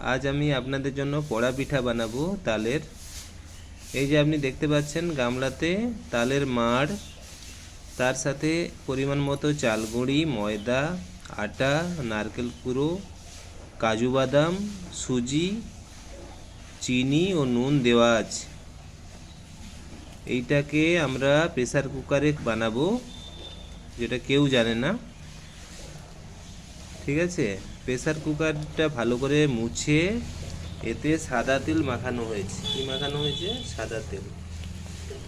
আজ আমি আপনাদের জন্য পড়া পিঠা বানাবো তালের। এই যে আপনি দেখতে পাচ্ছেন, গামলাতে তালের মাড়, তার সাথে পরিমাণ মতো চাল গুঁড়ি ময়দা, আটা, নারকেল কুড়ো, কাজু বাদাম, সুজি, চিনি ও নুন দেওয়া আছে। এইটাকে আমরা প্রেসার কুকারে বানাবো, যেটা কেউ জানে না। ঠিক আছে? প্রেসার কুকারটা ভালো করে মুছে এতে সাদা তেল মাখানো হয়েছে। কি মাখানো হয়েছে? সাদা তেল।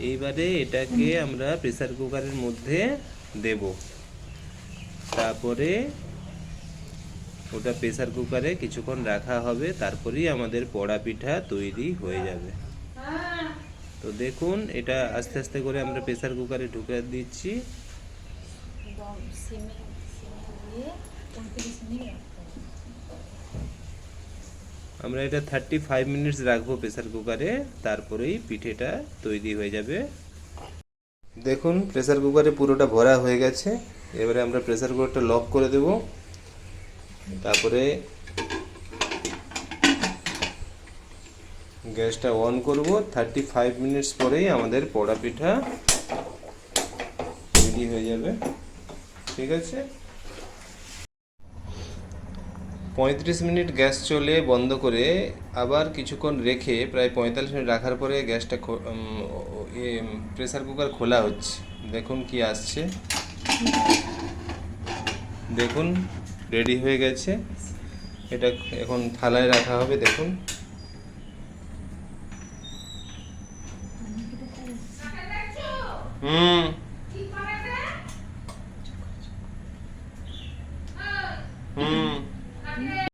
এইবারে এটাকে আমরা প্রেসার কুকারের মধ্যে দেব। তারপরে ওটা প্রেসার কুকারে কিছুক্ষণ রাখা হবে তারপরেই আমাদের পোড়া পিঠা তৈরি হয়ে যাবে। তো দেখুন এটা আস্তে আস্তে করে আমরা প্রেসার কুকারে ঢুকে দিচ্ছি। আমরা এটা থার্টি ফাইভ মিনিটস রাখব প্রেসার কুকারে তারপরেই পিঠেটা তৈরি হয়ে যাবে। দেখুন প্রেসার কুকারে পুরোটা ভরা হয়ে গেছে। এবারে আমরা প্রেসার কুকারটা লক করে দেব। তারপরে গ্যাসটা অন করব। থার্টি ফাইভ মিনিটস পরেই আমাদের পোড়া পিঠা রেডি হয়ে যাবে। ঠিক আছে? পঁয়ত্রিশ মিনিট গ্যাস চলে বন্ধ করে আবার কিছুক্ষণ রেখে প্রায় পঁয়তাল্লিশ মিনিট রাখার পরে গ্যাসটা প্রেসার কুকার খোলা হচ্ছে। দেখুন কি আসছে। দেখুন, রেডি হয়ে গেছে। এটা এখন থালায় রাখা হবে, দেখুন। হুম।